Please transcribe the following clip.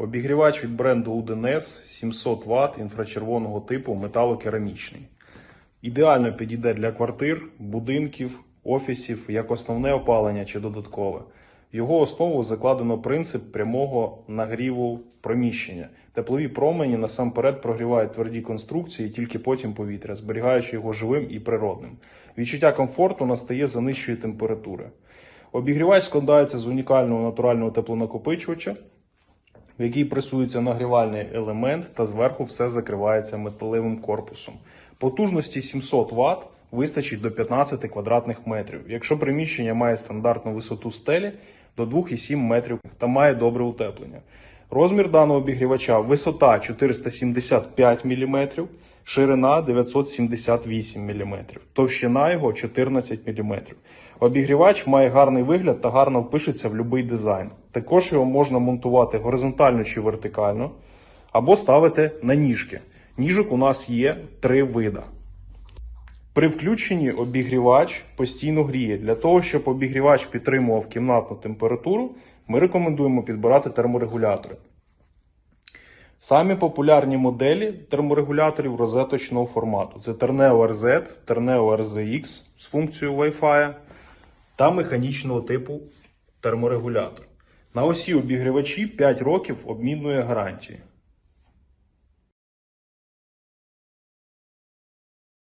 Обігрівач від бренду UDNS 700 Вт інфрачервоного типу металокерамічний. Ідеально підійде для квартир, будинків, офісів як основне опалення чи додаткове. В його основу закладено принцип прямого нагріву приміщення. Теплові промені насамперед прогрівають тверді конструкції, тільки потім повітря, зберігаючи його живим і природним. Відчуття комфорту настає за нижчої температури. Обігрівач складається з унікального натурального теплонакопичувача, в якій пресується нагрівальний елемент та зверху все закривається металевим корпусом. Потужності 700 Вт вистачить до 15 квадратних метрів. Якщо приміщення має стандартну висоту стелі до 2,7 метрів та має добре утеплення. Розмір даного обігрівача висота 475 мм, ширина 978 мм, товщина його 14 мм. Обігрівач має гарний вигляд та гарно впишеться в будь-який дизайн. Також його можна монтувати горизонтально чи вертикально, або ставити на ніжки. Ніжок у нас є три вида. При включенні обігрівач постійно гріє. Для того, щоб обігрівач підтримував кімнатну температуру, ми рекомендуємо підбирати терморегулятори. Самі популярні моделі терморегуляторів розеточного формату це Terneo RZ, Terneo RZX з функцією Wi-Fi та механічного типу терморегулятор. На осі обігрівачі 5 років обмінної гарантії.